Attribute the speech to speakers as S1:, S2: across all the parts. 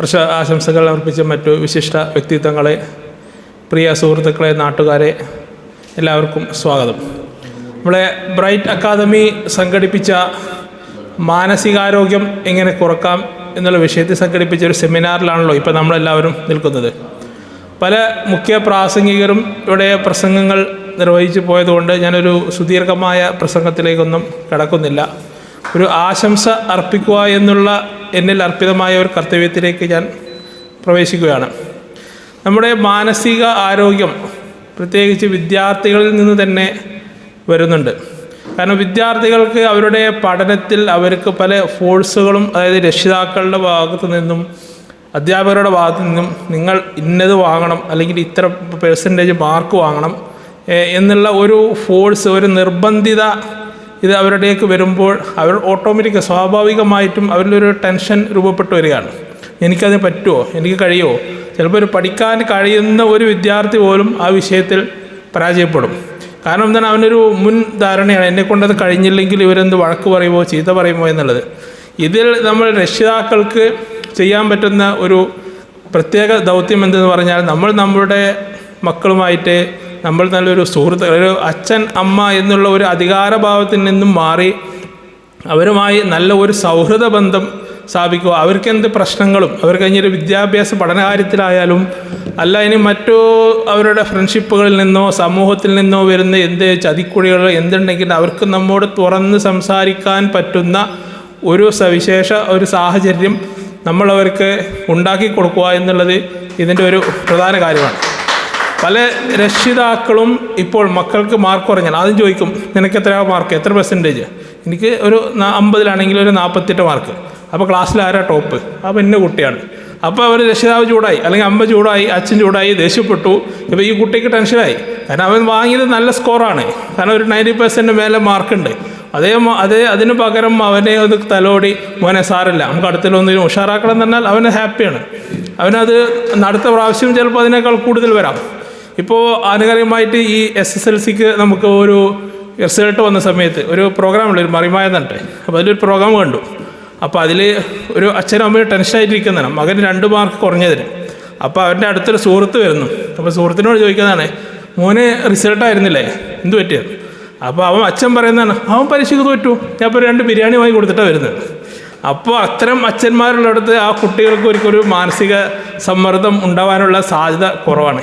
S1: പ്രശ ആശംസകൾ അർപ്പിച്ച മറ്റു വിശിഷ്ട വ്യക്തിത്വങ്ങളെ പ്രിയ സുഹൃത്തുക്കളെ നാട്ടുകാരെ എല്ലാവർക്കും സ്വാഗതം. നമ്മളെ ബ്രൈറ്റ് അക്കാദമി സംഘടിപ്പിച്ച മാനസികാരോഗ്യം എങ്ങനെ കുറക്കാം എന്നുള്ള വിഷയത്തിൽ സംഘടിപ്പിച്ച ഒരു സെമിനാറിലാണല്ലോ ഇപ്പോൾ നമ്മളെല്ലാവരും നിൽക്കുന്നത്. പല മുഖ്യ പ്രാസംഗികരും ഇവിടെ പ്രസംഗങ്ങൾ നിർവഹിച്ചു പോയതുകൊണ്ട് ഞാനൊരു സുദീർഘമായ പ്രസംഗത്തിലേക്കൊന്നും കടക്കുന്നില്ല. ഒരു ആശംസ അർപ്പിക്കുക എന്നുള്ള എന്നിൽ അർപ്പിതമായ ഒരു കർത്തവ്യത്തിലേക്ക് ഞാൻ പ്രവേശിക്കുകയാണ്. നമ്മുടെ മാനസിക ആരോഗ്യം പ്രത്യേകിച്ച് വിദ്യാർത്ഥികളിൽ നിന്ന് തന്നെ വരുന്നുണ്ട്. കാരണം വിദ്യാർത്ഥികൾക്ക് അവരുടെ പഠനത്തിൽ അവർക്ക് പല ഫോഴ്സുകളും അതായത് രക്ഷിതാക്കളുടെ ഭാഗത്തു നിന്നും അധ്യാപകരുടെ ഭാഗത്തു നിന്നും നിങ്ങൾ ഇന്നത് വാങ്ങണം അല്ലെങ്കിൽ ഇത്ര പെർസെന്റേജ് മാർക്ക് വാങ്ങണം എന്നുള്ള ഒരു ഫോഴ്സ് ഒരു നിർബന്ധിത ഇത് അവരുടേക്ക് വരുമ്പോൾ അവർ ഓട്ടോമാറ്റിക് സ്വാഭാവികമായിട്ടും അവരിലൊരു ടെൻഷൻ രൂപപ്പെട്ടു വരികയാണ്. എനിക്കതിന് പറ്റുമോ? എനിക്ക് കഴിയുമോ? ചിലപ്പോൾ ഒരു പഠിക്കാൻ കഴിയുന്ന ഒരു വിദ്യാർത്ഥി പോലും ആ വിഷയത്തിൽ പരാജയപ്പെടും. കാരണം എന്താണ്? അവനൊരു മുൻ ധാരണയാണ്. എന്നെ കൊണ്ടത് കഴിഞ്ഞില്ലെങ്കിൽ ഇവരെന്ത് വഴക്ക് പറയുമോ ചീത്ത പറയുമോ എന്നുള്ളത്. ഇതിൽ നമ്മൾ രക്ഷിതാക്കൾക്ക് ചെയ്യാൻ പറ്റുന്ന ഒരു പ്രത്യേക ദൗത്യം എന്തെന്ന് പറഞ്ഞാൽ നമ്മൾ നമ്മളുടെ മക്കളുമായിട്ട് നമ്മൾ നല്ലൊരു സുഹൃത്ത് ഒരു അച്ഛൻ അമ്മ എന്നുള്ള ഒരു അധികാരഭാവത്തിൽ നിന്നും മാറി അവരുമായി നല്ല ഒരു സൗഹൃദ ബന്ധം സ്ഥാപിക്കുക. അവർക്ക് എന്ത് പ്രശ്നങ്ങളും അവർ കഴിഞ്ഞൊരു വിദ്യാഭ്യാസ പഠനകാര്യത്തിലായാലും അല്ല ഇനി മറ്റു അവരുടെ ഫ്രണ്ട്ഷിപ്പുകളിൽ നിന്നോ സമൂഹത്തിൽ നിന്നോ വരുന്ന എന്ത് ചതിക്കുഴികൾ എന്തുണ്ടെങ്കിലും അവർക്ക് നമ്മോട് തുറന്ന് സംസാരിക്കാൻ പറ്റുന്ന ഒരു സവിശേഷ ഒരു സാഹചര്യം നമ്മളവർക്ക് ഉണ്ടാക്കി കൊടുക്കുക എന്നുള്ളത് ഇതിന്റെ ഒരു പ്രധാന കാര്യമാണ്. പല രക്ഷിതാക്കളും ഇപ്പോൾ മക്കൾക്ക് മാർക്ക് കുറഞ്ഞാൽ ആദ്യം ചോദിക്കും നിനക്ക് എത്ര മാർക്ക് എത്ര പെർസെന്റേജ് എനിക്ക് ഒരു അമ്പതിലാണെങ്കിൽ ഒരു നാൽപ്പത്തെട്ട് മാർക്ക് അപ്പോൾ ക്ലാസ്സിൽ ആരാ ടോപ്പ് അപ്പോൾ എന്റെ കുട്ടിയാണ്. അപ്പോൾ അവർ രക്ഷിതാവ് ചൂടായി അല്ലെങ്കിൽ അമ്മ ചൂടായി അച്ഛൻ ചൂടായി ദേഷ്യപ്പെട്ടു. ഇപ്പോൾ ഈ കുട്ടിക്ക് ടെൻഷനായി കാരണം അവൻ വാങ്ങിയത് നല്ല സ്കോറാണ് കാരണം ഒരു നയന്റി പെർസെന്റ് മേലെ മാർക്കുണ്ട് അതേ അതേ അതിന് പകരം അവനെ ഒന്ന് തലോടി മോനെ സാറില്ല നമുക്ക് അടുത്തിലൊന്ന് ഉഷാറാക്കണം എന്ന് പറഞ്ഞാൽ അവന് ഹാപ്പിയാണ് അവനത് അടുത്ത പ്രാവശ്യം ചിലപ്പോൾ അതിനേക്കാൾ കൂടുതൽ വരാം. ഇപ്പോൾ ആനുകാലികമായിട്ട് ഈ എസ് എസ് എൽ സിക്ക് നമുക്ക് ഒരു റിസൾട്ട് വന്ന സമയത്ത് ഒരു പ്രോഗ്രാമുണ്ട് ഒരു മറിമായ അപ്പോൾ അതിലൊരു പ്രോഗ്രാം കണ്ടു. അപ്പോൾ അതിൽ ഒരു അച്ഛനും അമ്മയും ടെൻഷനായിട്ടിരിക്കുന്നതാണ് മകൻ രണ്ട് മാർക്ക് കുറഞ്ഞതിന്. അപ്പോൾ അവന്റെ അടുത്തൊരു സുഹൃത്ത് വരുന്നു. അപ്പോൾ സുഹൃത്തിനോട് ചോദിക്കുന്നതാണ് മോനെ റിസൾട്ടായിരുന്നില്ലേ എന്ത് പറ്റിയത് അപ്പോൾ അവൻ അച്ഛൻ പറയുന്നതാണ് അവൻ പരീക്ഷയ്ക്ക് തോറ്റു. ഞാൻ ഇപ്പോൾ രണ്ട് ബിരിയാണി വാങ്ങി കൊടുത്തിട്ടാണ് വരുന്നത്. അപ്പോൾ അത്തരം അച്ഛന്മാരുള്ളിടത്ത് ആ കുട്ടികൾക്ക് ഒരിക്കലും ഒരു മാനസിക സമ്മർദ്ദം ഉണ്ടാവാനുള്ള സാധ്യത കുറവാണ്.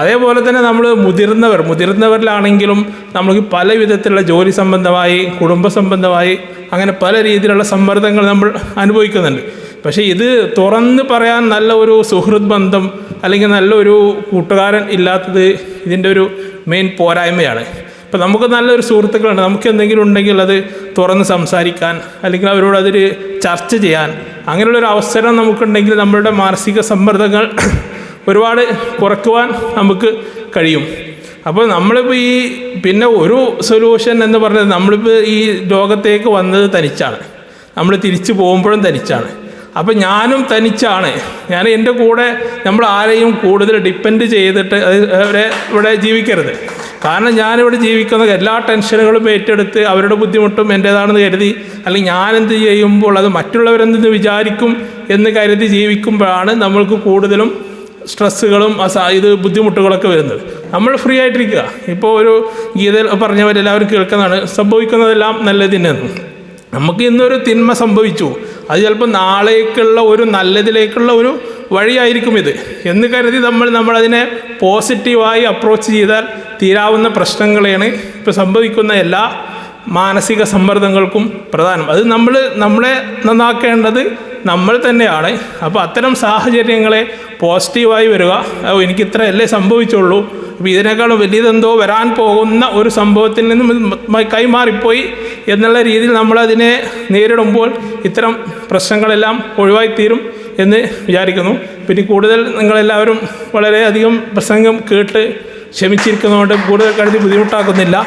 S1: അതേപോലെ തന്നെ നമ്മൾ മുതിർന്നവർ മുതിർന്നവരിലാണെങ്കിലും നമുക്ക് പല വിധത്തിലുള്ള ജോലി സംബന്ധമായി കുടുംബ സംബന്ധമായി അങ്ങനെ പല രീതിയിലുള്ള സമ്മർദ്ദങ്ങൾ നമ്മൾ അനുഭവിക്കുന്നുണ്ട്. പക്ഷേ ഇത് തുറന്ന് പറയാൻ നല്ല ഒരു സുഹൃത് ബന്ധം അല്ലെങ്കിൽ നല്ലൊരു കൂട്ടുകാരൻ ഇല്ലാത്തത് ഇതിന്റെ ഒരു മെയിൻ പോരായ്മയാണ്. ഇപ്പം നമുക്ക് നല്ലൊരു സുഹൃത്തുക്കളുണ്ട്. നമുക്ക് എന്തെങ്കിലും ഉണ്ടെങ്കിൽ അത് തുറന്ന് സംസാരിക്കാൻ അല്ലെങ്കിൽ അവരോട് അതിൽ ചർച്ച ചെയ്യാൻ അങ്ങനെയുള്ളൊരു അവസരം നമുക്കുണ്ടെങ്കിൽ നമ്മളുടെ മാനസിക സമ്മർദ്ദങ്ങൾ ഒരുപാട് കുറക്കുവാൻ നമുക്ക് കഴിയും. അപ്പോൾ നമ്മളിപ്പോൾ ഈ പിന്നെ ഒരു സൊല്യൂഷൻ എന്ന് പറഞ്ഞത് നമ്മളിപ്പോൾ ഈ ലോകത്തേക്ക് വന്നത് തനിച്ചാണ്. നമ്മൾ തിരിച്ചു പോകുമ്പോഴും തനിച്ചാണ്. അപ്പോൾ ഞാനും തനിച്ചാണ്. ഞാൻ എന്റെ കൂടെ നമ്മൾ ആരെയും കൂടുതൽ ഡിപ്പെൻഡ് ചെയ്തിട്ട് അവരെ ഇവിടെ ജീവിക്കരുത്. കാരണം ഞാനിവിടെ ജീവിക്കുന്ന എല്ലാ ടെൻഷനുകളും ഏറ്റെടുത്ത് അവരുടെ ബുദ്ധിമുട്ടും എന്റേതാണെന്ന് കരുതി അല്ലെങ്കിൽ ഞാനെന്ത് ചെയ്യുമ്പോൾ അത് മറ്റുള്ളവരെന്തെന്ന് വിചാരിക്കും എന്ന് കരുതി ജീവിക്കുമ്പോഴാണ് നമ്മൾക്ക് കൂടുതലും സ്ട്രെസ്സുകളും ഇത് ബുദ്ധിമുട്ടുകളൊക്കെ വരുന്നത്. നമ്മൾ ഫ്രീ ആയിട്ടിരിക്കുക. ഇപ്പോൾ ഒരു ഗീതയിൽ പറഞ്ഞവരെല്ലാവരും കേൾക്കുന്നതാണ് സംഭവിക്കുന്നതെല്ലാം നല്ലതിനെന്ന് നമുക്ക് ഇന്നൊരു തിന്മ സംഭവിച്ചു. അത് ചിലപ്പോൾ നാളേക്കുള്ള ഒരു നല്ലതിലേക്കുള്ള ഒരു വഴിയായിരിക്കും ഇത്. എന്ന് കരുതി നമ്മൾ നമ്മളതിനെ പോസിറ്റീവായി അപ്രോച്ച് ചെയ്താൽ തീരാവുന്ന പ്രശ്നങ്ങളെയാണ് ഇപ്പോൾ സംഭവിക്കുന്ന എല്ലാ മാനസിക സമ്മർദ്ദങ്ങൾക്കും പ്രധാനം. അത് നമ്മൾ നമ്മളെ നന്നാക്കേണ്ടത് നമ്മൾ തന്നെയാണ്. അപ്പോൾ അത്തരം സാഹചര്യങ്ങളെ പോസിറ്റീവായി വരിക. എനിക്ക് ഇത്രയല്ലേ സംഭവിച്ചുള്ളൂ. അപ്പോൾ ഇതിനേക്കാളും വലിയതെന്തോ വരാൻ പോകുന്ന ഒരു സംഭവത്തിൽ നിന്നും കൈമാറിപ്പോയി എന്നുള്ള രീതിയിൽ നമ്മളതിനെ നേരിടുമ്പോൾ ഇത്തരം പ്രശ്നങ്ങളെല്ലാം ഒഴിവായിത്തീരും എന്ന് വിചാരിക്കുന്നു. പിന്നെ കൂടുതൽ നിങ്ങളെല്ലാവരും വളരെയധികം പ്രസംഗം കേട്ട് ക്ഷമിച്ചിരിക്കുന്നതുകൊണ്ട് കൂടുതൽ കരുതി ബുദ്ധിമുട്ടാക്കുന്നില്ല.